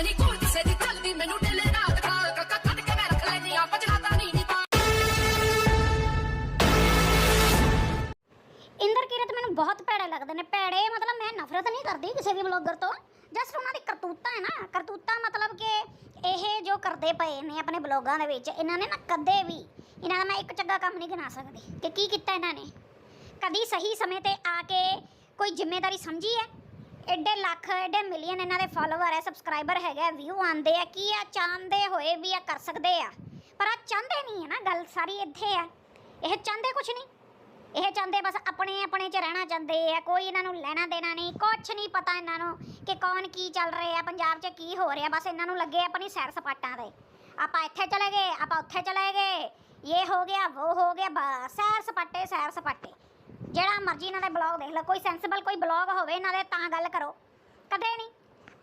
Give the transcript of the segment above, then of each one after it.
ਮੈਂ ਨਹੀਂ ਕੋਲ ਕਿਸੇ ਦੀ ਚੱਲਦੀ ਮੈਨੂੰ ਢਿੱਲੇ ਰਾਤ ਖਾਲ ਕੱਕਾ ਕੱਢ ਕੇ ਮੈਂ ਰੱਖ ਲੈਨੀ ਆ ਪਛਲਾਤਾ ਨਹੀਂ ਨੀ ਪਾ ਇੰਦਰ ਕੀਰਤ ਮੈਨੂੰ ਬਹੁਤ ਭੈੜੇ ਲੱਗਦੇ ਨੇ, ਭੈੜੇ ਮਤਲਬ ਮੈਂ ਨਫ਼ਰਤ ਨਹੀਂ ਕਰਦੀ ਕਿਸੇ ਵੀ ਬਲੌਗਰ ਤੋਂ। ਜਸਟ ਉਹਨਾਂ ਦੀ ਕਰਤੂਤਾਂ ਹੈ ਨਾ, ਕਰਤੂਤਾਂ ਮਤਲਬ ਕਿ ਇਹ ਜੋ ਕਰਦੇ ਪਏ ਨੇ ਆਪਣੇ ਬਲੌਗਾਂ ਦੇ ਵਿੱਚ, ਇਹਨਾਂ ਨੇ ਨਾ ਕਦੇ ਵੀ, ਇਹਨਾਂ ਦਾ ਮੈਂ ਇੱਕ ਚੰਗਾ ਕੰਮ ਨਹੀਂ ਗਿਣਾ ਸਕਦੀ। ਕਿ ਕੀ ਕੀਤਾ ਇਹਨਾਂ ਨੇ? ਕਦੀ ਸਹੀ ਸਮੇਂ ਤੇ ਆ ਕੇ ਕੋਈ ਜ਼ਿੰਮੇਵਾਰੀ ਸਮਝੀ ਹੈ? ਐਡੇ ਲੱਖ ਐਡੇ ਮਿਲੀਅਨ ਇਹਨਾਂ ਦੇ ਫਾਲੋਅਰ ਹੈ ਸਬਸਕ੍ਰਾਈਬਰ ਹੈਗੇ ਵਿਊ ਆਉਂਦੇ ਆ, ਕੀ ਆ, ਚਾਹੁੰਦੇ ਹੋਏ ਵੀ ਆ, ਕਰ ਸਕਦੇ ਆ। ਪਰ ਆ ਚਾਹੁੰਦੇ ਨਹੀਂ ਹੈ ਨਾ, ਗੱਲ ਸਾਰੀ ਇੱਥੇ ਆ। ਇਹ ਚਾਹੁੰਦੇ ਕੁਛ ਨਹੀਂ। ਇਹ ਚਾਹੁੰਦੇ ਬਸ ਆਪਣੇ ਆਪਣੇ 'ਚ ਰਹਿਣਾ ਚਾਹੁੰਦੇ ਆ, ਕੋਈ ਇਹਨਾਂ ਨੂੰ ਲੈਣਾ ਦੇਣਾ ਨਹੀਂ, ਕੁਛ ਨਹੀਂ ਪਤਾ ਇਹਨਾਂ ਨੂੰ ਕਿ ਕੌਣ ਕੀ ਚੱਲ ਰਿਹਾ ਪੰਜਾਬ 'ਚ ਕੀ ਹੋ ਰਿਹਾ, ਬਸ ਇਹਨਾਂ ਨੂੰ ਲੱਗੇ ਆਪਣੀ ਸੈਰ ਸਪਾਟਾਂ ਦੇ ਆਪਾਂ ਇੱਥੇ ਚਲੇ ਗਏ, ਆਪਾਂ ਉੱਥੇ ਚਲੇ ਗਏ, ਇਹ ਹੋ ਗਿਆ, ਉਹ ਹੋ ਗਿਆ, ਬਸ ਸੈਰ ਸਪਾਟੇ ਸੈਰ ਸਪਾਟੇ। ਜਿਹੜਾ ਮਰਜ਼ੀ ਇਹਨਾਂ ਦੇ ਬਲੌਗ ਦੇਖ ਲਓ, ਕੋਈ ਸੈਂਸਿਬਲ ਕੋਈ ਬਲੌਗ ਹੋਵੇ ਇਹਨਾਂ ਦੇ, ਤਾਂ ਗੱਲ ਕਰੋ। ਕਦੇ ਨਹੀਂ।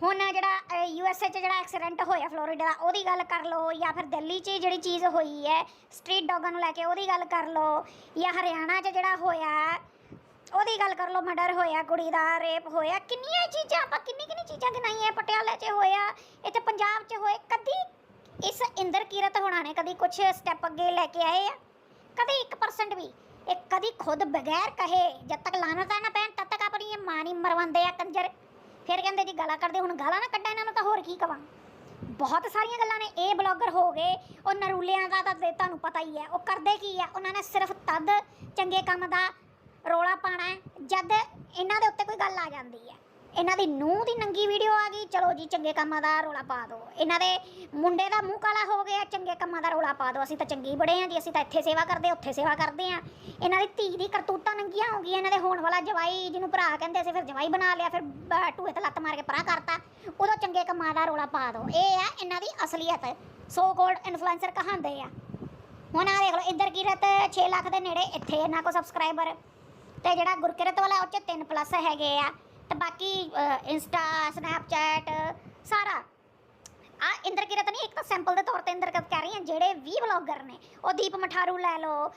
ਹੁਣ ਜਿਹੜਾ ਯੂ ਐਸ ਏ 'ਚ ਜਿਹੜਾ ਐਕਸੀਡੈਂਟ ਹੋਇਆ ਫਲੋਰੀਡਾ ਦਾ, ਉਹਦੀ ਗੱਲ ਕਰ ਲਓ, ਜਾਂ ਫਿਰ ਦਿੱਲੀ 'ਚ ਜਿਹੜੀ ਚੀਜ਼ ਹੋਈ ਹੈ ਸਟਰੀਟ ਡੌਗਾਂ ਨੂੰ ਲੈ ਕੇ ਉਹਦੀ ਗੱਲ ਕਰ ਲਓ, ਜਾਂ ਹਰਿਆਣਾ 'ਚ ਜਿਹੜਾ ਹੋਇਆ, ਉਹਦੀ ਗੱਲ ਕਰ ਲਓ ਮਰਡਰ ਹੋਇਆ, ਕੁੜੀ ਦਾ ਰੇਪ ਹੋਇਆ, ਕਿੰਨੀਆਂ ਚੀਜ਼ਾਂ, ਆਪਾਂ ਕਿੰਨੀ ਕਿੰਨੀ ਚੀਜ਼ਾਂ ਗਿਣਾਈਆਂ, ਪਟਿਆਲੇ 'ਚ ਹੋਇਆ, ਇੱਥੇ ਪੰਜਾਬ 'ਚ ਹੋਏ, ਕਦੀ ਇਸ ਇੰਦਰ ਕੀਰਤ ਹੋਣਾ ਨੇ ਕਦੀ ਕੁਝ ਸਟੈਪ ਅੱਗੇ ਲੈ ਕੇ ਆਏ ਆ? ਕਦੀ 1% ਵੀ? ਇਹ ਕਦੀ ਖੁਦ ਬਗੈਰ ਕਹੇ, ਜਦ ਤੱਕ ਲਾਨਤਾਂ ਨਾ ਪੈਣ, ਤਦ ਤੱਕ ਆਪਣੀ ਇਹ ਮਾਂ ਨਹੀਂ ਮਰਵਾਉਂਦੇ ਆ ਕੰਜਰ। ਫਿਰ ਕਹਿੰਦੇ ਜੀ ਗਾਲਾਂ ਕੱਢਦੇ, ਹੁਣ ਗਾਲਾਂ ਨਾ ਕੱਢਾਂ ਇਹਨਾਂ ਨੂੰ ਤਾਂ ਹੋਰ ਕੀ ਕਵਾਂ? ਬਹੁਤ ਸਾਰੀਆਂ ਗੱਲਾਂ ਨੇ, ਇਹ ਬਲੌਗਰ ਹੋ ਗਏ, ਉਹ ਨਰੂਲਿਆਂ ਦਾ ਤਾਂ ਤੁਹਾਨੂੰ ਪਤਾ ਹੀ ਹੈ, ਉਹ ਕਰਦੇ ਕੀ ਆ? ਉਹਨਾਂ ਨੇ ਸਿਰਫ ਤਦ ਚੰਗੇ ਕੰਮ ਦਾ ਰੋਲਾ ਪਾਣਾ ਜਦ ਇਹਨਾਂ ਦੇ ਉੱਤੇ ਕੋਈ ਗੱਲ ਆ ਜਾਂਦੀ ਹੈ। ਇਹਨਾਂ ਦੀ ਨੂੰਹ ਦੀ ਨੰਗੀ ਵੀਡੀਓ ਆ ਗਈ। ਚਲੋ ਜੀ, ਚੰਗੇ ਕੰਮਾਂ ਦਾ ਰੋਲਾ ਪਾ ਦਿਓ। ਇਹਨਾਂ ਦੇ ਮੁੰਡੇ ਦਾ ਮੂੰਹ ਕਾਲਾ ਹੋ ਗਿਆ। ਚੰਗੇ ਕੰਮਾਂ ਦਾ ਰੋਲਾ ਪਾ ਦਿਓ। ਅਸੀਂ ਤਾਂ ਚੰਗੀ ਬੜੇ ਆ ਜੀ। ਅਸੀਂ ਤਾਂ ਇੱਥੇ ਸੇਵਾ ਕਰਦੇ ਉੱਥੇ ਸੇਵਾ ਕਰਦੇ ਆ। ਇਹਨਾਂ ਦੀ ਧੀ ਦੀ ਕਰਤੂਤਾਂ ਨੰਗੀਆਂ ਹੋ ਗਈਆਂ। ਇਹਨਾਂ ਦੇ ਹੋਣ ਵਾਲਾ ਜਵਾਈ ਜਿਹਨੂੰ ਭਰਾ ਕਹਿੰਦੇ ਸੀ, ਫਿਰ ਜਵਾਈ ਬਣਾ ਲਿਆ। ਫਿਰ ਬ- ਟੂਏ ਤੇ ਲੱਤ ਮਾਰ ਕੇ ਪਰਾਂ ਕਰਤਾ। ਉਦੋਂ ਚੰਗੇ ਕੰਮਾਂ ਦਾ ਰੋਲਾ ਪਾ ਦਿਓ। ਇਹ ਆ ਇਹਨਾਂ ਦੀ ਅਸਲੀਅਤ। ਸੋ ਕੋਲਡ ਇਨਫਲੂਐਂਸਰ ਕਹਾਂਦੇ ਆ। ਹੁਣ ਆ ਦੇਖ ਲਓ, ਇੱਧਰ ਕੀਰਤ 6 ਲੱਖ ਦੇ ਨੇੜੇ ਇੱਥੇ ਇਹਨਾਂ ਕੋ ਸਬਸਕ੍ਰਾਈਬਰ ਤੇ ਜਿਹੜਾ ਗੁਰਕਿਰਤ ਵਾਲਾ, ਉਹ ਚ 3 ਪਲੱਸ ਹੈਗੇ ਆ। ਤੇ ਬਾਕੀ ਇੰਸਟਾ ਸਨੈਪਚੈਟ ਸਾਰਾ। ਆ ਇੰਦਰ ਕਿਰਤ ਨਹੀਂ ਇੱਕ ਤਾਂ ਸੈਂਪਲ ਦੇ ਤੌਰ ਤੇ ਇੰਦਰ ਕੀਰਤ ਕਹਿ ਰਹੀ ਹਾਂ, ਜਿਹੜੇ ਵੀ ਵਲੌਗਰ ਨੇ, ਉਹ ਦੀਪ ਮਠਾਰੂ ਲੈ ਲਓ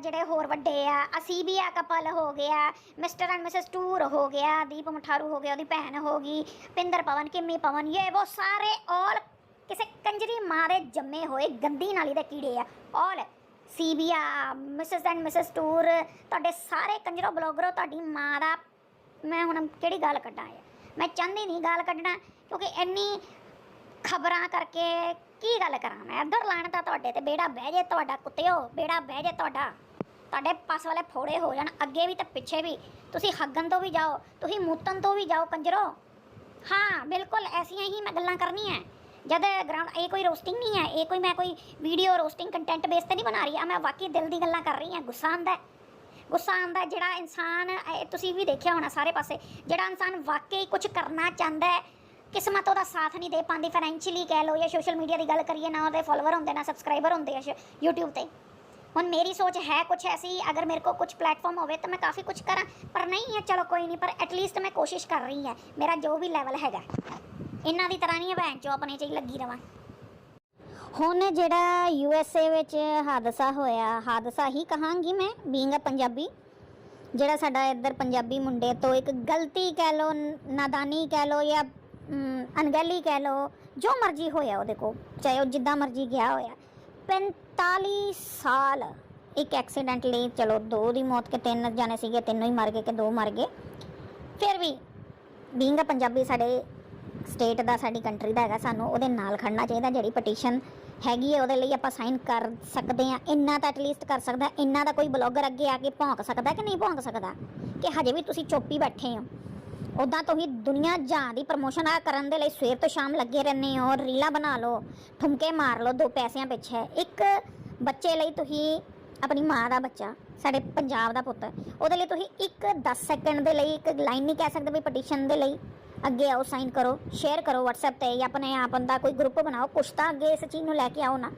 ਜਿਹੜੇ ਹੋਰ ਵੱਡੇ ਆ, ਅਸੀਂ ਬੀ ਆ ਕਪਲ ਹੋ ਗਿਆ ਮਿਸਟਰ ਐਂਡ ਮਿਸਸ ਟੂਰ ਹੋ ਗਿਆ, ਦੀਪ ਮਠਾਰੂ ਹੋ ਗਿਆ, ਉਹਦੀ ਭੈਣ ਹੋ ਗਈ, ਪਿੰਦਰ ਪਵਨ, ਕਿੰਮੀ ਪਵਨ ਇਹ ਉਹ ਸਾਰੇ ਆਲ ਕਿਸੇ ਕੰਜਰੀ ਮਾਂ ਦੇ ਜੰਮੇ ਹੋਏ ਗੰਦੀ ਨਾਲੀ ਦੇ ਕੀੜੇ ਆ ਆਲ ਸੀਬੀਆ ਮਿਸਸ ਐਂਡ ਮਿਸਸ ਟੂਰ ਤੁਹਾਡੇ ਸਾਰੇ ਕੰਜਰੋ ਬਲੌਗਰੋ ਤੁਹਾਡੀ ਮਾਂ ਦਾ ਮੈਂ ਹੁਣ ਕਿਹੜੀ ਗੱਲ ਕੱਢਾਂ ਇਹ? ਮੈਂ ਚਾਹੁੰਦੀ ਨਹੀਂ ਗੱਲ ਕੱਢਣਾ, ਕਿਉਂਕਿ ਇੰਨੀ ਖਬਰਾਂ ਕਰਕੇ ਕੀ ਗੱਲ ਕਰਾਂ ਮੈਂ? ਇੱਧਰ ਲਾਣਤਾ ਤੁਹਾਡੇ ਤੇ ਬੇੜਾ ਬਹਿ ਜੇ ਤੁਹਾਡਾ, ਕੁੱਤਿਓ, ਬੇੜਾ ਬਹਿ ਜੇ ਤੁਹਾਡਾ। ਤੁਹਾਡੇ ਪਾਸ ਵਾਲੇ ਫੋੜੇ ਹੋ ਜਾਣ, ਅੱਗੇ ਵੀ ਤੇ ਪਿੱਛੇ ਵੀ। ਤੁਸੀਂ ਹੱਗਣ ਤੋਂ ਵੀ ਜਾਓ, ਤੁਸੀਂ ਮੂਤਨ ਤੋਂ ਵੀ ਜਾਓ, ਕੰਜਰੋ। ਹਾਂ, ਬਿਲਕੁਲ, ਐਸੀਆਂ ਹੀ ਮੈਂ ਗੱਲਾਂ ਕਰਨੀਆਂ ਜਦ ਗਰਾਊਂਡ ਇਹ ਕੋਈ ਰੋਸਟਿੰਗ ਨਹੀਂ ਹੈ ਇਹ ਕੋਈ ਮੈਂ ਕੋਈ ਵੀਡੀਓ ਰੋਸਟਿੰਗ ਕੰਟੈਂਟ ਬੇਸ ਤੇ ਨਹੀਂ ਬਣਾ ਰਹੀ, ਆ ਮੈਂ ਵਾਕਈ ਦਿਲ ਦੀ ਗੱਲਾਂ ਕਰ ਰਹੀ ਹਾਂ ਗੁੱਸਾ ਆਉਂਦਾ ਗੁੱਸਾ ਆਉਂਦਾ ਜਿਹੜਾ ਇਨਸਾਨ ਤੁਸੀਂ ਵੀ ਦੇਖਿਆ ਹੋਣਾ ਸਾਰੇ ਪਾਸੇ, ਜਿਹੜਾ ਇਨਸਾਨ ਵਾਕਈ ਕੁਝ ਕਰਨਾ ਚਾਹੁੰਦਾ ਹੈ, ਕਿਸਮਤ ਉਹਦਾ ਸਾਥ ਨਹੀਂ ਦੇ ਪਾਉਂਦੀ ਫਾਈਨੈਂਸ਼ੀਅਲੀ ਕਹਿ ਲਓ ਜਾਂ ਸੋਸ਼ਲ ਮੀਡੀਆ ਦੀ ਗੱਲ ਕਰੀਏ, ਨਾ ਉਹਦੇ ਫਾਲੋਅਰ ਹੁੰਦੇ, ਨਾ ਸਬਸਕ੍ਰਾਈਬਰ ਹੁੰਦੇ ਆ ਸ਼- YouTube ਤੇ। ਹੁਣ ਮੇਰੀ ਸੋਚ ਹੈ ਕੁਝ ਐਸੀ, ਅਗਰ ਮੇਰੇ ਕੋਲ ਕੁਝ ਪਲੇਟਫਾਰਮ ਹੋਵੇ ਤਾਂ ਮੈਂ ਕਾਫੀ ਕੁਝ ਕਰਾਂ, ਪਰ ਨਹੀਂ ਹੈ, ਚਲੋ ਕੋਈ ਨਹੀਂ, ਪਰ ਐਟਲੀਸਟ ਮੈਂ ਕੋਸ਼ਿਸ਼ ਕਰ ਰਹੀ ਹਾਂ, ਮੇਰਾ ਜੋ ਵੀ ਲੈਵਲ ਹੈਗਾ। ਇਹਨਾਂ ਦੀ ਤਰ੍ਹਾਂ ਨਹੀਂ ਹੈ ਭੈਣ ਚੋ ਆਪਣੇ 'ਚ ਹੀ ਲੱਗੀ ਰਵਾਂ। ਹੁਣ ਜਿਹੜਾ ਯੂ ਐਸ ਏ ਵਿੱਚ ਹਾਦਸਾ ਹੋਇਆ, ਹਾਦਸਾ ਹੀ ਕਹਾਂਗੀ ਮੈਂ ਬੀਇੰਗ ਅ ਪੰਜਾਬੀ, ਜਿਹੜਾ ਸਾਡਾ ਇੱਧਰ ਪੰਜਾਬੀ ਮੁੰਡੇ ਤੋਂ ਇੱਕ ਗਲਤੀ ਕਹਿ ਲੋ ਨਾਦਾਨੀ ਕਹਿ ਲੋ ਜਾਂ ਅਣਗਹਿਲੀ ਕਹਿ ਲੋ ਜੋ ਮਰਜ਼ੀ ਹੋਇਆ ਉਹਦੇ ਕੋ ਚਾਹੇ ਉਹ ਜਿੱਦਾਂ ਮਰਜ਼ੀ ਗਿਆ ਹੋਇਆ। 45 ਸਾਲ ਇੱਕ ਐਕਸੀਡੈਂਟ ਲਈ, ਚਲੋ ਦੋ ਦੀ ਮੌਤ ਕੇ ਤਿੰਨ ਜਾਣੇ ਸੀਗੇ, ਤਿੰਨੋਂ ਹੀ ਮਰ ਗਏ ਕਿ ਦੋ ਮਰ ਗਏ। ਫਿਰ ਵੀ ਬੀਇੰਗ ਅ ਪੰਜਾਬੀ ਸਾਡੇ ਸਟੇਟ ਦਾ, ਸਾਡੀ ਕੰਟਰੀ ਦਾ ਹੈਗਾ ਸਾਨੂੰ, ਉਹਦੇ ਨਾਲ ਖੜਨਾ ਚਾਹੀਦਾ, ਜਿਹੜੀ ਪਟੀਸ਼ਨ ਹੈਗੀ ਹੈ, ਉਹਦੇ ਲਈ ਆਪਾਂ ਸਾਈਨ ਕਰ ਸਕਦੇ ਆ ਇੰਨਾ ਤਾਂ ਐਟਲੀਸਟ ਕਰ ਸਕਦਾ ਇੰਨਾ ਦਾ ਕੋਈ ਬਲੌਗਰ ਅੱਗੇ ਆ ਕੇ ਭੌਂਕ ਸਕਦਾ ਕਿ ਨਹੀਂ ਭੌਂਕ ਸਕਦਾ? ਕਿ ਹਜੇ ਵੀ ਤੁਸੀਂ ਚੁੱਪ ਹੀ ਬੈਠੇ ਹੋ। ਉਦਾਂ ਤੁਸੀਂ ਦੁਨੀਆ ਜਾਂ ਦੀ ਪ੍ਰਮੋਸ਼ਨ ਆ ਕਰਨ ਦੇ ਲਈ ਸਵੇਰ ਤੋਂ ਸ਼ਾਮ ਲੱਗੇ ਰਹਿੰਦੇ ਹੋ। ਰੀਲਾਂ ਬਣਾ ਲਓ, ਠੁਮਕੇ ਮਾਰ ਲਓ, ਦੋ ਪੈਸਿਆਂ ਪਿੱਛੇ। ਇੱਕ ਬੱਚੇ ਲਈ ਤੁਸੀਂ, ਆਪਣੀ ਮਾਂ ਦਾ ਬੱਚਾ, ਸਾਡੇ ਪੰਜਾਬ ਦਾ ਪੁੱਤ, ਉਹਦੇ ਲਈ ਤੁਸੀਂ ਇੱਕ 10 ਸੈਕਿੰਡ ਦੇ ਲਈ, ਇੱਕ ਲਾਈਨ ਨਹੀਂ ਕਹਿ ਸਕਦੇ ਵੀ ਪਟੀਸ਼ਨ ਦੇ ਲਈ। ਅੱਗੇ ਆਓ ਸਾਈਨ ਕਰੋ ਸ਼ੇਅਰ ਕਰੋ WhatsApp ਤੇ ਜਾਂ ਆਪਣੇ ਆਪ ਦਾ ਕੋਈ ਗਰੁੱਪ ਬਣਾਓ, ਕੁਛ ਤਾਂ ਅੱਗੇ ਇਸ ਚੀਜ਼ ਨੂੰ ਲੈ ਕੇ ਆਓ ਨਾ।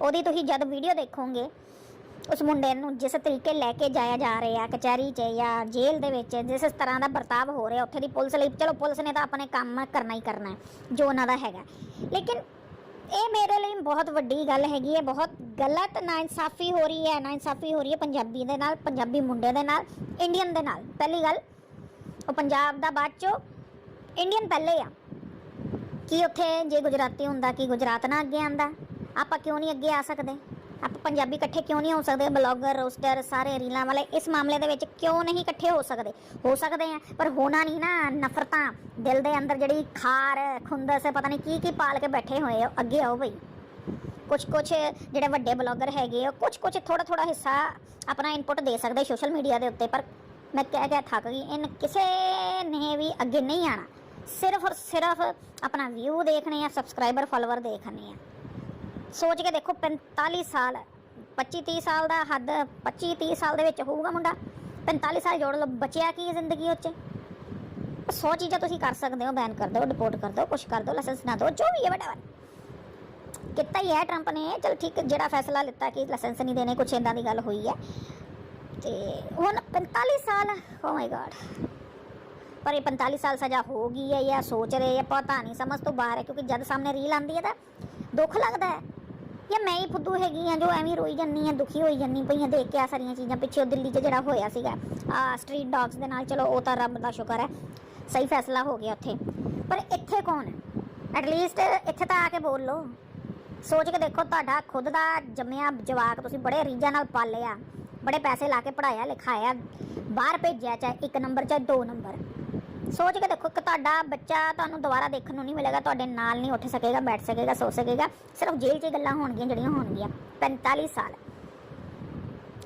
ਉਹਦੀ ਤੁਸੀਂ ਜਦ ਵੀਡੀਓ ਦੇਖੋਗੇ, ਉਸ ਮੁੰਡੇ ਨੂੰ ਜਿਸ ਤਰੀਕੇ ਲੈ ਕੇ ਜਾਇਆ ਜਾ ਰਿਹਾ, ਕਚਹਿਰੀ 'ਚ ਜਾਂ ਜੇਲ੍ਹ ਦੇ ਵਿੱਚ, ਜਿਸ ਤਰ੍ਹਾਂ ਦਾ ਵਰਤਾਵ ਹੋ ਰਿਹਾ, ਉੱਥੇ ਦੀ ਪੁਲਿਸ ਲਈ, ਚਲੋ ਪੁਲਿਸ ਨੇ ਤਾਂ ਆਪਣੇ ਕੰਮ ਕਰਨਾ ਹੀ ਕਰਨਾ ਜੋ ਉਹਨਾਂ ਦਾ ਹੈਗਾ। ਲੇਕਿਨ ਇਹ ਮੇਰੇ ਲਈ ਬਹੁਤ ਵੱਡੀ ਗੱਲ ਹੈਗੀ ਹੈ, ਬਹੁਤ ਗਲਤ, ਨਾਇਨਸਾਫੀ ਹੋ ਰਹੀ ਹੈ, ਨਾਇਨਸਾਫੀ ਹੋ ਰਹੀ ਹੈ ਪੰਜਾਬੀ ਦੇ ਨਾਲ, ਪੰਜਾਬੀ ਮੁੰਡੇ ਦੇ ਨਾਲ ਇੰਡੀਅਨ ਦੇ ਨਾਲ। ਪਹਿਲੀ ਗੱਲ, ਉਹ ਪੰਜਾਬ ਦਾ ਬਾਅਦ ਚੋਂ ਇੰਡੀਅਨ ਪਹਿਲੇ ਆ। ਕੀ ਉੱਥੇ ਜੇ ਗੁਜਰਾਤੀ ਹੁੰਦਾ, ਕੀ ਗੁਜਰਾਤ ਨਾ ਅੱਗੇ ਆਂਦਾ ਆਪਾਂ ਕਿਉਂ ਨਹੀਂ ਅੱਗੇ ਆ ਸਕਦੇ? ਆਪਾਂ ਪੰਜਾਬੀ ਇਕੱਠੇ ਕਿਉਂ ਨਹੀਂ ਹੋ ਸਕਦੇ? ਬਲੌਗਰ, ਰੋਸਟਰ, ਸਾਰੇ ਰੀਲਾਂ ਵਾਲੇ ਇਸ ਮਾਮਲੇ ਦੇ ਵਿੱਚ ਕਿਉਂ ਨਹੀਂ ਇਕੱਠੇ ਹੋ ਸਕਦੇ? ਹੋ ਸਕਦੇ ਆ, ਪਰ ਹੋਣਾ ਨਹੀਂ ਨਾ ਨਫ਼ਰਤਾਂ, ਦਿਲ ਦੇ ਅੰਦਰ ਜਿਹੜੀ ਖਾਰ, ਖੁੰਦਸ, ਪਤਾ ਨਹੀਂ ਕੀ ਕੀ ਪਾਲ ਕੇ ਬੈਠੇ ਹੋਏ ਹੋ ਅੱਗੇ ਆਓ ਬਈ। ਕੁਝ ਕੁਝ ਜਿਹੜੇ ਵੱਡੇ ਬਲੌਗਰ ਹੈਗੇ ਆ ਕੁਝ ਕੁਝ ਥੋੜਾ ਥੋੜਾ ਹਿੱਸਾ ਆਪਣਾ ਇਨਪੁਟ ਦੇ ਸਕਦੇ ਸੋਸ਼ਲ ਮੀਡੀਆ ਦੇ ਉੱਤੇ, ਪਰ ਮੈਂ ਕਹਿ ਕਹਿ ਥੱਕ ਗਈ ਇਨ ਕਿਸੇ ਨੇ ਵੀ ਅੱਗੇ ਨਹੀਂ ਆਣਾ ਸਿਰਫ ਔਰ ਸਿਰਫ ਆਪਣਾ ਵਿਊ ਦੇਖਣੇ ਆ ਸਬਸਕ੍ਰਾਈਬਰ ਫਾਲੋਅਰ ਦੇਖਣੇ ਆ। ਸੋਚ ਕੇ ਦੇਖੋ 45 ਸਾਲ 25 30 ਸਾਲ ਦਾ ਹੱਦ 25 30 ਸਾਲ ਦੇ ਵਿੱਚ ਹੋਊਗਾ ਮੁੰਡਾ। 45 ਸਾਲ ਜੋੜ ਲਓ, ਬਚਿਆ ਕੀ ਜ਼ਿੰਦਗੀ ਉੱਚ 100 ਚੀਜ਼ਾਂ ਤੁਸੀਂ ਕਰ ਸਕਦੇ ਹੋ ਬੈਨ ਕਰ ਦਿਓ ਡਿਪੋਰਟ ਕਰ ਦਿਓ, ਕੁਛ ਕਰ ਦਿਓ ਲਾਇਸੈਂਸ ਨਾ ਦਿਓ, ਜੋ ਵੀ ਹੈ ਵਟਐਵਰ ਕੀਤਾ ਹੀ ਹੈ ਟਰੰਪ ਨੇ, ਚਲ ਠੀਕ, ਜਿਹੜਾ ਫੈਸਲਾ ਲਿੱਤਾ ਕਿ ਲਾਇਸੈਂਸ ਨਹੀਂ ਦੇਣੇ, ਕੁਛ ਇਦਾਂ ਦੀ ਗੱਲ ਹੋਈ ਹੈ। ਤੇ ਹੁਣ 45 ਸਾਲ ਓ ਮਾਈ ਗॉड ਪਰ ਇਹ 45 ਸਾਲ ਸਜ਼ਾ ਹੋ ਗਈ ਹੈ ਜਾਂ ਸੋਚ ਰਹੇ ਹੈ ਪਤਾ ਨਹੀਂ, ਸਮਝ ਤੋਂ ਬਾਹਰ ਹੈ, ਕਿਉਂਕਿ ਜਦ ਸਾਹਮਣੇ ਰੀਲ ਆਂਦੀ ਹੈ ਤਾਂ ਦੁੱਖ ਲੱਗਦਾ ਹੈ। ਜਾਂ ਮੈਂ ਹੀ ਫੁੱਦੂ ਹੈਗੀ ਆ ਜੋ ਐਵੇਂ ਰੋਈ ਜੰਨੀ ਆ ਦੁਖੀ ਹੋਈ ਜੰਨੀ ਪਈਆਂ ਦੇਖ ਕੇ ਆ ਸਾਰੀਆਂ ਚੀਜ਼ਾਂ ਪਿੱਛੇ ਦਿੱਲੀ 'ਚ ਜਿਹੜਾ ਹੋਇਆ ਸੀਗਾ ਆ ਸਟਰੀਟ ਡੌਗਸ ਦੇ ਨਾਲ, ਚਲੋ ਉਹ ਤਾਂ ਰੱਬ ਦਾ ਸ਼ੁਕਰ ਹੈ, ਸਹੀ ਫੈਸਲਾ ਹੋ ਗਿਆ ਉੱਥੇ। ਪਰ ਇੱਥੇ ਕੌਣ ਹੈ? ਐਟਲੀਸਟ ਇੱਥੇ ਤਾਂ ਆ ਕੇ ਬੋਲ ਲਓ। ਸੋਚ ਕੇ ਦੇਖੋ, ਤੁਹਾਡਾ ਖੁਦ ਦਾ ਜੰਮਿਆ ਜਵਾਕ ਤੁਸੀਂ ਬੜੇ ਰੀਝਾਂ ਨਾਲ ਪਾਲਿਆ, ਬੜੇ ਪੈਸੇ ਲਾ ਕੇ ਪੜਾਇਆ ਲਿਖਾਇਆ, ਬਾਹਰ ਭੇਜਿਆ, ਚਾਹੇ ਇੱਕ ਨੰਬਰ ਚਾਹੇ ਦੋ ਨੰਬਰ ਸੋਚ ਕੇ ਦੇਖੋ ਕਿ ਤੁਹਾਡਾ ਬੱਚਾ ਤੁਹਾਨੂੰ ਦੁਬਾਰਾ ਦੇਖਣ ਨੂੰ ਨਹੀਂ ਮਿਲੇਗਾ, ਤੁਹਾਡੇ ਨਾਲ ਨਹੀਂ ਉੱਠ ਸਕੇਗਾ, ਬੈਠ ਸਕੇਗਾ, ਸੋ ਸਕੇਗਾ। ਸਿਰਫ ਜੇਲ੍ਹ 'ਚ ਗੱਲਾਂ ਹੋਣਗੀਆਂ ਜਿਹੜੀਆਂ ਹੋਣਗੀਆਂ। 45 ਸਾਲ।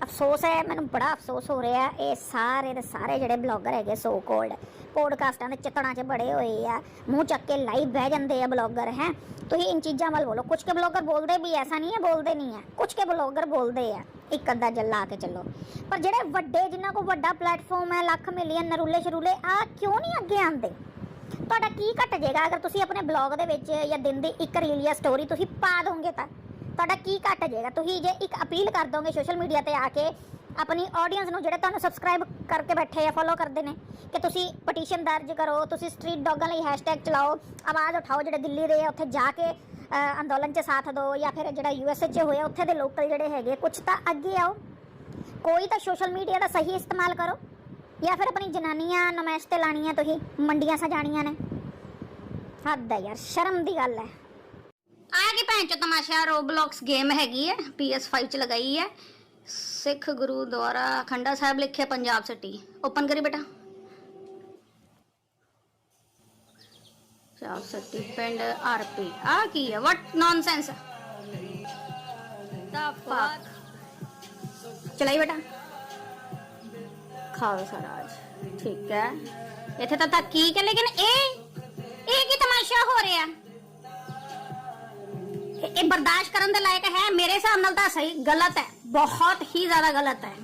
ਅਫਸੋਸ ਹੈ, ਮੈਨੂੰ ਬੜਾ ਅਫਸੋਸ ਹੋ ਰਿਹਾ ਇਹ ਸਾਰੇ ਦੇ ਸਾਰੇ ਜਿਹੜੇ ਬਲੌਗਰ ਹੈਗੇ ਸੋ ਕੋਲਡ ਪੋਡਕਾਸਟਾਂ ਦੇ ਚਿੱਤੜਾਂ 'ਚ ਬੜੇ ਹੋਏ ਆ। ਮੂੰਹ ਚੱਕ ਕੇ ਲਾਈਵ ਬਹਿ ਜਾਂਦੇ ਆ ਬਲੌਗਰ, ਹੈ। ਤੁਸੀਂ ਇਨ ਚੀਜ਼ਾਂ ਵੱਲ ਬੋਲੋ। ਕੁਝ ਕੇ ਬਲੌਗਰ ਬੋਲਦੇ ਵੀ ਐਸਾ ਨਹੀਂ ਹੈ, ਬੋਲਦੇ ਨਹੀਂ ਹੈ ਕੁਝ ਕੇ ਬਲੌਗਰ ਬੋਲਦੇ ਆ। ਇੱਕ ਅੱਧਾ ਜੱਲਾ ਕੇ ਚੱਲੋ। ਪਰ ਜਿਹੜੇ ਵੱਡੇ, ਜਿਨ੍ਹਾਂ ਕੋਲ ਵੱਡਾ ਪਲੇਟਫਾਰਮ ਹੈ, ਲੱਖ ਮਿਲੀਅਨ ਨਰੂਲੇ ਸ਼ਰੂਲੇ, ਆ ਕਿਉਂ ਨਹੀਂ ਅੱਗੇ ਆਉਂਦੇ? ਤੁਹਾਡਾ ਕੀ ਘਟ ਜਾਏਗਾ ਅਗਰ ਤੁਸੀਂ ਆਪਣੇ ਬਲੌਗ ਦੇ ਵਿੱਚ ਜਾਂ ਦਿਨ ਦੀ ਇੱਕ ਰੀਲ ਜਾਂ ਸਟੋਰੀ ਤੁਸੀਂ ਪਾ ਦੋਗੇ ਤਾਂ। ਤੁਹਾਡਾ ਕੀ ਘਟ ਜਾਏਗਾ? ਤੁਸੀਂ ਜੇ ਇੱਕ ਅਪੀਲ ਕਰ ਦੋਗੇ ਸੋਸ਼ਲ ਮੀਡੀਆ ਤੇ ਆ ਕੇ, ਆਪਣੀ ਆਡੀਅנס ਨੂੰ ਜਿਹੜੇ ਤੁਹਾਨੂੰ ਸਬਸਕ੍ਰਾਈਬ ਕਰਕੇ ਬੈਠੇ ਆ ਫੋਲੋ ਕਰਦੇ ਨੇ, ਕਿ ਤੁਸੀਂ ਪਟੀਸ਼ਨ ਦਰਜ ਕਰੋ, ਤੁਸੀਂ ਸਟਰੀਟ ਡੌਗਾਂ ਲਈ ਹੈਸ਼ਟੈਗ ਚਲਾਓ, ਆਵਾਜ਼ ਉਠਾਓ ਜਿਹੜੇ ਦਿੱਲੀ ਦੇ ਆ, ਉੱਥੇ ਜਾ ਕੇ ਅੰਦੋਲਨ 'ਚ ਸਾਥ ਦਿਓ ਜਾਂ ਫਿਰ ਜਿਹੜਾ ਯੂਐਸਏ 'ਚ ਹੋਇਆ ਉੱਥੇ ਦੇ ਲੋਕਲ ਜਿਹੜੇ ਹੈਗੇ ਕੁਝ ਤਾਂ ਅੱਗੇ ਆਓ। ਕੋਈ ਤਾਂ ਸੋਸ਼ਲ ਮੀਡੀਆ ਦਾ ਸਹੀ ਇਸਤੇਮਾਲ ਕਰੋ, ਜਾਂ ਫਿਰ ਆਪਣੀ ਜਨਾਨੀਆਂ ਨਮਾਇਸ਼ ਤੇ ਲਾਣੀਆਂ ਤੁਸੀਂ, ਮੰਡੀਆਂ ਸਜਾਣੀਆਂ ਨੇ। ਹੱਦ ਹੈ ਯਾਰ, ਸ਼ਰਮ ਦੀ ਗੱਲ ਹੈ ਭੈਣ ਚੋ ਤਮਾਸ਼ਾ ਰੋਬਲੌਕਸ ਗੇਮ ਹੈਗੀ ਹੈ PS5 ਚ ਲਗਾਈ ਹੈ ਸਿੱਖ ਗੁਰੂ ਦੁਆਰਾ ਖੰਡਾ ਸਾਹਿਬ ਲਿਖਿਆ ਪੰਜਾਬ ਸਿਟੀ ਓਪਨ ਕਰੀ ਬੇਟਾ ਪੰਜਾਬ ਸਿਟੀ ਪਿੰਡ ਆਰਪੀ ਆ ਕੀ ਹੈ ਵਾਟ ਨੌਨਸੈਂਸ ਦਾ ਫੱਕ ਚਲਾਈ ਬੇਟਾ ਖਾਲਸਾ ਰਾਜ ਠੀਕ ਹੈ ਇੱਥੇ ਤਾਂ ਤਾਂ ਕੀ ਹੈ ਲੇਕਿਨ ਇਹ ਇਹ ਕੀ ਤਮਾਸ਼ਾ ਹੋ ਰਿਹਾ ਇਹ ਬਰਦਾਸ਼ਤ ਕਰਨ ਦੇ ਲਾਇਕ ਹੈ, ਮੇਰੇ ਹਿਸਾਬ ਨਾਲ ਤਾਂ ਸਹੀ, ਗਲਤ ਹੈ। ਬਹੁਤ ਹੀ ਜ਼ਿਆਦਾ ਗਲਤ ਹੈ।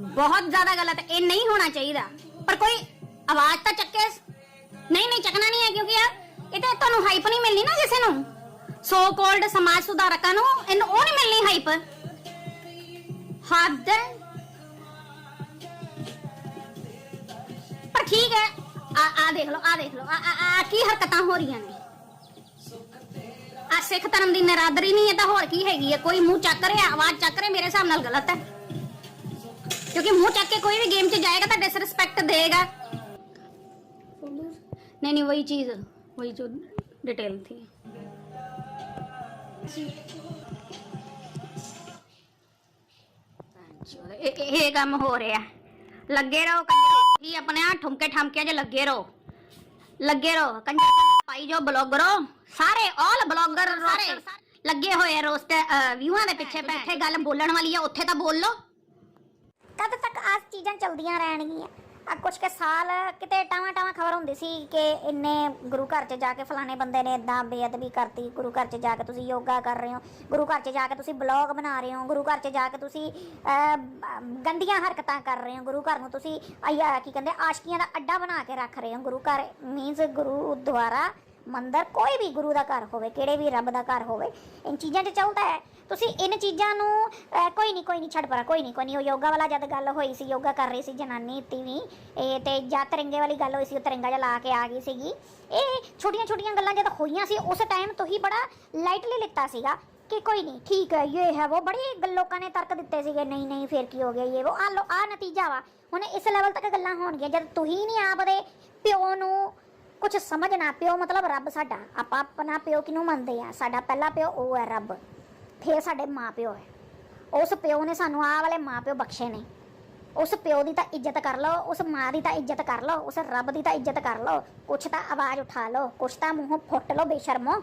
ਬਹੁਤ ਜ਼ਿਆਦਾ ਗਲਤ ਹੈ। ਇਹ ਨਹੀਂ ਹੋਣਾ ਚਾਹੀਦਾ। ਪਰ ਕੋਈ ਆਵਾਜ਼ ਤਾਂ ਚੱਕੇ ਨਹੀਂ ਨਹੀਂ, ਚੱਕਣਾ ਨਹੀਂ ਹੈ, ਕਿਉਂਕਿ ਯਾਰ ਇਹ ਤੇ ਤੁਹਾਨੂੰ ਹਾਈਪ ਨਹੀਂ ਮਿਲਣੀ ਨਾ ਕਿਸੇ ਨੂੰ। ਸੋ ਕਾਲਡ ਸਮਾਜ ਸੁਧਾਰਕਾਂ ਨੂੰ ਇਹਨੂੰ ਉਹ ਨਹੀਂ ਮਿਲਣੀ ਹਾਈਪ ਹੱਦ ਪਰ ਠੀਕ ਹੈ। ਆ ਆ ਦੇਖ ਲਓ, ਆ ਦੇਖ ਲਓ। ਆ- ਆ ਕੀ ਹਰਕਤਾਂ ਹੋ ਰਹੀਆਂ ਨੇ। ਆ ਸਿੱਖ ਧਰਮ ਦੀ ਨਰਾਦਰੀ ਨਹੀਂ ਹੈ ਤਾਂ ਹੋਰ ਕੀ ਹੈਗੀ ਹੈ ਕੋਈ ਮੂੰਹ ਚੱਕ ਰਿਹਾ ਆਵਾਜ਼ ਚੱਕ ਰਿਹਾ ਮੇਰੇ ਹਿਸਾਬ ਨਾਲ ਗਲਤ ਹੈ ਕਿਉਂਕਿ ਮੂੰਹ ਚੱਕ ਕੇ ਕੋਈ ਵੀ ਗੇਮ 'ਚ ਜਾਏਗਾ ਤਾਂ ਡਿਸਰਿਸਪੈਕਟ ਦੇਗਾ नहीं नहीं वही चीज वही जो डिटेल थी ਇਹ ਇਹ- ਇਹ ਕੰਮ ਹੋ ਰਿਹਾ ਲੱਗੇ ਰਹੋ ਕੰਜਰ ਹੀ ਆਪਣੇ ਆ ਠੁਮਕੇ ਠਾਮਕੇ ਜੇ ਲੱਗੇ ਰਹੋ ਲੱਗੇ ਰਹੋ ਕੰਜਰ ਪਾਈ ਜੋ ਬਲੌਗਰੋ ਸਾਰੇ ਆਲ ਬਲੌਗਰ ਸਾਰੇ। ਲੱਗੇ ਹੋਏ ਰੋਸਟ ਵਿਊਆਂ ਦੇ ਪਿੱਛੇ ਬੈਠੇ ਗੱਲ ਬੋਲਣ ਵਾਲੀ ਆ ਉੱਥੇ ਤਾਂ ਬੋਲ। ਲੋ ਕਦ ਤੱਕ ਆਹ ਚੀਜ਼ਾਂ ਚਲਦੀਆਂ ਰਹਿਣਗੀਆਂ। ਆ ਕੁਝ ਕੇ ਸਾਲ ਕਿਤੇ ਟਾਵਾਂ ਟਾਵਾਂ ਖਬਰ ਹੁੰਦੀ ਸੀ ਕਿ ਇੰਨੇ ਗੁਰੂ ਘਰ 'ਚ ਜਾ ਕੇ ਫਲਾਣੇ ਬੰਦੇ ਨੇ ਇਦਾਂ ਬੇਅਦਬੀ ਕਰਤੀ ਗੁਰੂ ਘਰ 'ਚ ਜਾ ਕੇ ਤੁਸੀਂ ਯੋਗਾ ਕਰ ਰਹੇ ਹੋ ਗੁਰੂ ਘਰ 'ਚ ਜਾ ਕੇ ਤੁਸੀਂ ਬਲੌਗ ਬਣਾ ਰਹੇ ਹੋ ਗੁਰੂ ਘਰ 'ਚ ਜਾ ਕੇ ਤੁਸੀਂ ਗੰਦੀਆਂ ਹਰਕਤਾਂ ਕਰ ਰਹੇ ਹੋ ਗੁਰੂ ਘਰ ਨੂੰ ਤੁਸੀਂ ਆਇਆ ਕੀ ਕਹਿੰਦੇ ਆਸ਼ਕੀਆਂ ਦਾ ਅੱਡਾ ਬਣਾ ਕੇ ਰੱਖ ਰਹੇ ਹੋ ਗੁਰੂ ਘਰ ਮੀਨਸ ਗੁਰੂ ਦੁਆਰਾ ਮੰਦਰ ਕੋਈ ਵੀ ਗੁਰੂ ਦਾ ਘਰ ਹੋਵੇ, ਕਿਹੜੇ ਵੀ ਰੱਬ ਦਾ ਘਰ ਹੋਵੇ, ਇਨ ਚੀਜ਼ਾਂ 'ਚ ਚੱਲਦਾ ਹੈ। ਤੁਸੀਂ ਇਨ ਚੀਜ਼ਾਂ ਨੂੰ ਕੋਈ ਨਹੀਂ ਕੋਈ ਨਹੀਂ ਛੱਡ ਪਰਾ, ਕੋਈ ਨਹੀਂ ਕੋਈ ਨਹੀਂ ਉਹ ਯੋਗਾ ਵਾਲਾ ਜਦ ਗੱਲ ਹੋਈ ਸੀ, ਯੋਗਾ ਕਰ ਰਹੀ ਸੀ ਜਨਾਨੀ ਤੀਵੀਂ ਇਹ ਤੇ ਜਾਂ ਤਿਰੰਗੇ ਵਾਲੀ ਗੱਲ ਹੋਈ ਸੀ, ਉਹ ਤਿਰੰਗਾ ਜਿਹਾ ਲਾ ਕੇ ਆ ਗਈ ਸੀਗੀ। ਇਹ ਛੋਟੀਆਂ ਛੋਟੀਆਂ ਗੱਲਾਂ ਜਦ ਹੋਈਆਂ ਸੀ, ਉਸ ਟਾਈਮ ਤੋਂ ਹੀ ਬੜਾ ਲਾਈਟਲੀ ਲਿੱਤਾ ਸੀਗਾ ਕਿ ਕੋਈ ਨਹੀਂ ਠੀਕ ਹੈ, ਇਹ ਹੈ ਉਹ। ਬੜੀ ਗੱਲ ਲੋਕਾਂ ਨੇ ਤਰਕ ਦਿੱਤੇ ਸੀਗੇ, ਨਹੀਂ ਨਹੀਂ, ਫੇਰ ਕੀ ਹੋ ਗਿਆ ਇਹ, ਉਹ ਆ ਲੋ ਆ ਨਤੀਜਾ ਵਾ। ਹੁਣ ਇਸ ਲੈਵਲ ਤੱਕ ਗੱਲਾਂ ਹੋਣਗੀਆਂ, ਜਦ ਤੁਸੀਂ ਨਹੀਂ ਆਪਦੇ ਪਿਓ ਨੂੰ ਕੁਝ ਸਮਝਣਾ ਪਿਓ, ਮਤਲਬ ਰੱਬ ਸਾਡਾ। ਆਪਾਂ ਆਪਣਾ ਪਿਓ ਕਿਨੂੰ ਮੰਨਦੇ ਆ? ਸਾਡਾ ਪਹਿਲਾ ਪਿਓ ਉਹ ਹੈ ਰੱਬ। ਫੇਰ ਸਾਡੇ ਮਾਂ ਪਿਓ ਹੈ। ਉਸ ਪਿਓ ਨੇ ਸਾਨੂੰ ਆਹ ਵਾਲੇ ਮਾਂ ਪਿਓ ਬਖਸ਼ੇ ਨੇ। ਉਸ ਪਿਓ ਦੀ ਤਾਂ ਇੱਜ਼ਤ ਕਰ ਲਓ, ਉਸ ਮਾਂ ਦੀ ਤਾਂ ਇੱਜ਼ਤ ਕਰ ਲਓ, ਉਸ ਰੱਬ ਦੀ ਤਾਂ ਇੱਜ਼ਤ ਕਰ ਲਓ। ਕੁਛ ਤਾਂ ਆਵਾਜ਼ ਉਠਾ ਲਓ, ਕੁਛ ਤਾਂ ਮੂੰਹੋਂ ਫੁੱਟ ਲਓ ਬੇਸ਼ਰਮੋ।